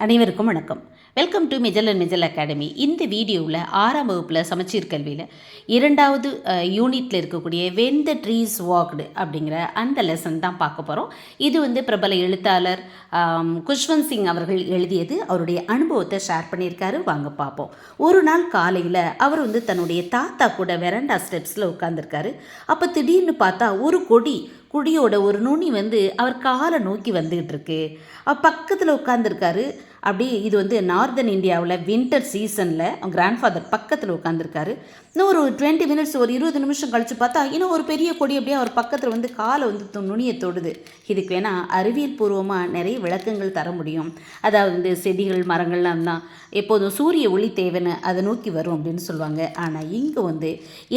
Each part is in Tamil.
அனைவருக்கும் வணக்கம். Welcome to Mijal and Mijal academy இந்த வீடியோவில் ஆறாம் வகுப்பில் சமச்சீர் கல்வியில் இரண்டாவது யூனிட்டில் இருக்கக்கூடிய வென் த ட்ரீஸ் வாக்டு அப்படிங்கிற அந்த லெசன் தான் பார்க்க போகிறோம் இது வந்து பிரபல எழுத்தாளர் குஷ்வந்த் சிங் அவர்கள் எழுதியது. அவருடைய அனுபவத்தை ஷேர் பண்ணியிருக்காரு. வாங்க பார்ப்போம். ஒரு நாள் காலையில் அவர் வந்து தன்னுடைய தாத்தா கூட வெரண்டா ஸ்டெப்ஸில் உட்காந்துருக்காரு அப்போ திடீர்னு பார்த்தா ஒரு கொடி குடியோட ஒரு நுனி வந்து அவர் காலை நோக்கி வந்துகிட்டு இருக்கு. அவர் பக்கத்தில் உட்காந்துருக்காரு அப்படியே இது வந்து நார்தன் இந்தியாவில் வின்டர் சீசனில் அவங்க கிராண்ட்ஃபாதர் பக்கத்தில் உட்காந்துருக்காரு இன்னும் ஒரு டுவெண்ட்டி மினிட்ஸ் ஒரு இருபது நிமிஷம் கழித்து பார்த்தா இன்னும் ஒரு பெரிய கொடி அப்படியே அவர் பக்கத்தில் வந்து காலை வந்து நுனியை தொடுது. இதுக்கு வேணால் அறிவியல் பூர்வமாக நிறைய விளக்கங்கள் தர முடியும். அதாவது வந்து செடிகள் மரங்கள்லாம் தான் எப்போதும் சூரிய ஒளி தேவைன்னு அதை நோக்கி வரும் அப்படின்னு சொல்லுவாங்க. ஆனால் இங்கே வந்து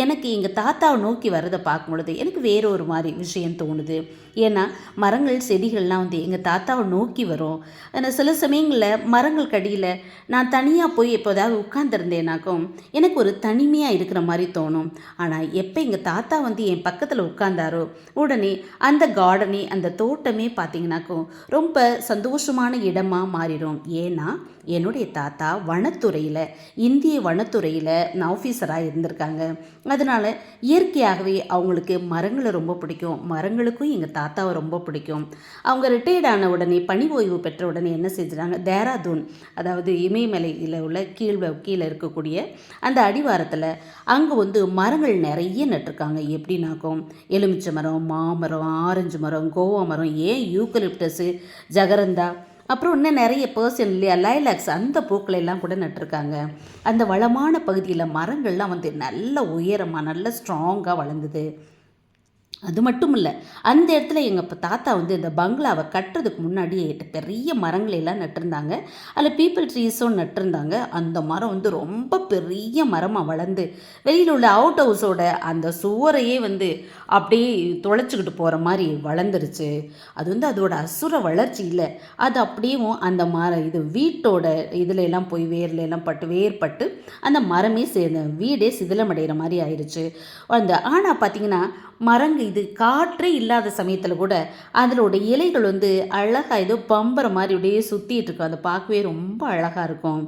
எனக்கு எங்கள் தாத்தாவை நோக்கி வர்றதை பார்க்கும் பொழுது எனக்கு வேற ஒரு மாதிரி விஷயம் தோணுது. ஏன்னா மரங்கள் செடிகள்லாம் வந்து எங்கள் தாத்தாவை நோக்கி வரும். ஆனால் சில சமயங்களில் மரங்கள் கடியில் நான் தனியாக போய் எப்போதாவது உட்காந்துருந்தேனாக்கும் எனக்கு ஒரு தனிமையாக இருக்கிற மாதிரி தோணும். ஆனால் எப்போ எங்கள் தாத்தா வந்து என் பக்கத்தில் உட்கார்ந்தாரோ உடனே அந்த கார்டனே அந்த தோட்டமே பார்த்தீங்கன்னாக்கும் ரொம்ப சந்தோஷமான இடமாக மாறிடும். ஏன்னா என்னுடைய தாத்தா வனத்துறையில் இந்திய வனத்துறையில் ஆஃபீஸராக இருந்திருக்காங்க. அதனால் இயற்கையாகவே அவங்களுக்கு மரங்களை ரொம்ப பிடிக்கும். மரங்களுக்கும் எங்கள் தாத்தாவை ரொம்ப பிடிக்கும். அவங்க ரிட்டையர்ட் ஆன உடனே பணி ஓய்வு பெற்ற உடனே என்ன செஞ்சுட்டாங்க? தேராதூன் அதாவது இமயமலையில் உள்ள கீழ் கீழே இருக்கக்கூடிய அந்த அடிவாரத்தில் அங்கே வந்து மரங்கள் நிறைய நட்டிருக்காங்க. எப்படின்னாக்கும் எலுமிச்சை மரம் மாமரம் ஆரஞ்சு மரம் கோவா மரம் ஏன் யூக்கலிப்டஸு ஜகரந்தா அப்புறம் இன்னும் நிறைய பர்சன் இல்லையா லைலாக்ஸ் அந்த பூக்களை எல்லாம் கூட நட்டிருக்காங்க. அந்த வளமான பகுதியில் மரங்கள்லாம் வந்து நல்ல உயரமாக நல்ல ஸ்ட்ராங்காக வளர்ந்தது. அது மட்டும் இல்லை அந்த இடத்துல எங்கள் இப்போ தாத்தா வந்து இந்த பங்களாவை கட்டுறதுக்கு முன்னாடியே பெரிய மரங்களெல்லாம் நட்டிருந்தாங்க. அதில் பீப்புள் ட்ரீஸும் நட்டிருந்தாங்க. அந்த மரம் வந்து ரொம்ப பெரிய மரமாக வளர்ந்து வெளியில் உள்ள அவுட் ஹவுஸோட அந்த சுவரையே வந்து அப்படியே தொலைச்சிக்கிட்டு போகிற மாதிரி வளர்ந்துருச்சு. அது வந்து அதோட அசுர வளர்ச்சி இல்லை. அது அப்படியும் அந்த மரம் இது வீட்டோட இதில் எல்லாம் போய் வேர்ல எல்லாம் பட்டு வேர்பட்டு அந்த மரமே சேர்ந்த வீடே சிதிலமடைகிற மாதிரி ஆயிடுச்சு அந்த ஆனால் பார்த்தீங்கன்னா மரங்கள் இது காற்றே இல்லாத சமயத்தில் கூட அதனோட இலைகள் வந்து அழகாக ஏதோ பம்பர மாதிரி அப்படியே சுற்றிட்டு இருக்கும். அதை பார்க்கவே ரொம்ப அழகாக இருக்கும்.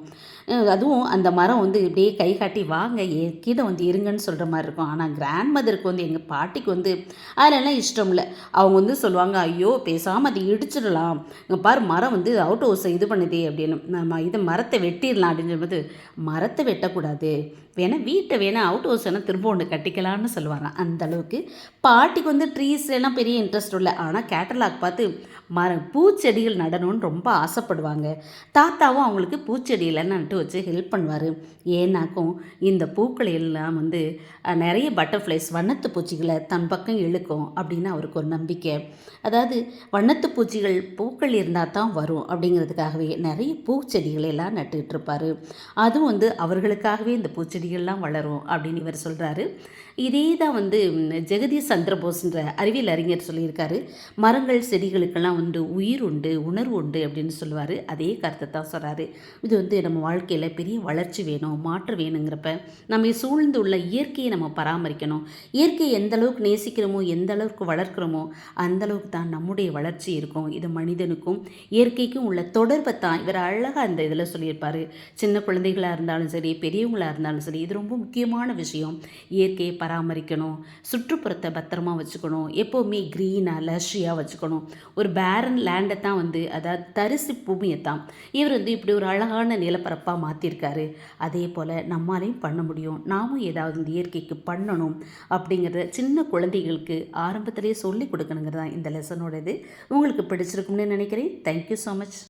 அதுவும் அந்த மரம் வந்து இப்படியே கை காட்டி வாங்க கீழே வந்து இருங்கன்னு சொல்கிற மாதிரி இருக்கும். ஆனால் கிராண்ட் மதருக்கு வந்து எங்கள் பாட்டிக்கு வந்து அதெல்லாம் இஷ்டம் இல்லை. அவங்க வந்து சொல்லுவாங்க ஐயோ பேசாமல் அதை இடிச்சிடலாம். இங்கே பாரு மரம் வந்து அவுட் ஹவுஸை இது பண்ணுதே அப்படின்னு. நம்ம இது மரத்தை வெட்டிடலாம் அப்படின்னு சொல்லும்போது மரத்தை வெட்டக்கூடாது. வேணால் வீட்டை வேணால் அவுட் ஹவுஸ் வேணால் திரும்ப ஒன்று கட்டிக்கலான்னு சொல்லுவாங்க. அந்த அளவுக்கு பாட்டிக்கு வந்து ட்ரீஸ் பெரிய இன்ட்ரெஸ்ட் இல்லை. ஆனால் கேட்டலாக் பார்த்து மரம் பூச்செடிகள் நடணும்னு ரொம்ப ஆசைப்படுவாங்க. தாத்தாவும் அவங்களுக்கு பூச்செடியெல்லாம் நட்டு வச்சு ஹெல்ப் பண்ணுவார். ஏன்னாக்கும் இந்த பூக்களை எல்லாம் வந்து நிறைய பட்டர்ஃப்ளைஸ் வண்ணத்து பூச்சிகளை தன் பக்கம் இழுக்கும் அப்படின்னு அவருக்கு ஒரு நம்பிக்கை. அதாவது வண்ணத்து பூச்சிகள் பூக்கள் இருந்தால் தான் வரும் அப்படிங்கிறதுக்காகவே நிறைய பூச்செடிகளை எல்லாம் நட்டுக்கிட்டு இருப்பார். அதுவும் வந்து அவர்களுக்காகவே இந்த பூச்செடி செடிகள்லாம் வளரும் அப்படின்னு இவர் சொல்கிறாரு இதே தான் வந்து ஜெகதீஷ் சந்திரபோஸ்ன்ற அறிவியல் அறிஞர் சொல்லியிருக்காரு. மரங்கள் செடிகளுக்கெல்லாம் வந்து உயிர் உண்டு உணர்வு உண்டு அப்படின்னு சொல்லுவார். அதே கருத்தை தான் சொல்கிறாரு இது வந்து நம்ம வாழ்க்கையில் பெரிய வளர்ச்சி வேணும் மாற்றம் வேணுங்கிறப்ப நம்ம சூழ்ந்து உள்ள இயற்கையை நம்ம பராமரிக்கணும். இயற்கையை எந்த அளவுக்கு நேசிக்கிறோமோ எந்த அளவுக்கு வளர்க்குறோமோ அந்த அளவுக்கு தான் நம்முடைய வளர்ச்சி இருக்கும். இது மனிதனுக்கும் இயற்கைக்கும் உள்ள தொடர்பை தான் இவர் அழகாக அந்த இதில் சொல்லியிருப்பார். சின்ன குழந்தைகளாக இருந்தாலும் சரி பெரியவங்களாக இருந்தாலும் சரி இது ரொம்ப முக்கியமான விஷயம். இயற்கையை பராமரிக்கணும் சுற்றுப்புறத்தை பத்திரமா வச்சுக்கணும் எப்போவுமே க்ரீனாக லஷியாக வச்சுக்கணும். ஒரு பேரன் லேண்டை தான் வந்து அதாவது தரிசு பூமியை தான். இவர் வந்து இப்படி ஒரு அழகான நிலப்பரப்பாக மாற்றிருக்காரு அதே போல் நம்மாலையும் பண்ண முடியும். நாமும் ஏதாவது இந்த இயற்கைக்கு பண்ணணும் அப்படிங்கிறத சின்ன குழந்தைகளுக்கு ஆரம்பத்திலேயே சொல்லி கொடுக்கணுங்கிறது தான் இந்த லெசனோட இது உங்களுக்கு பிடிச்சிருக்கும்னு நினைக்கிறேன். Thank you so much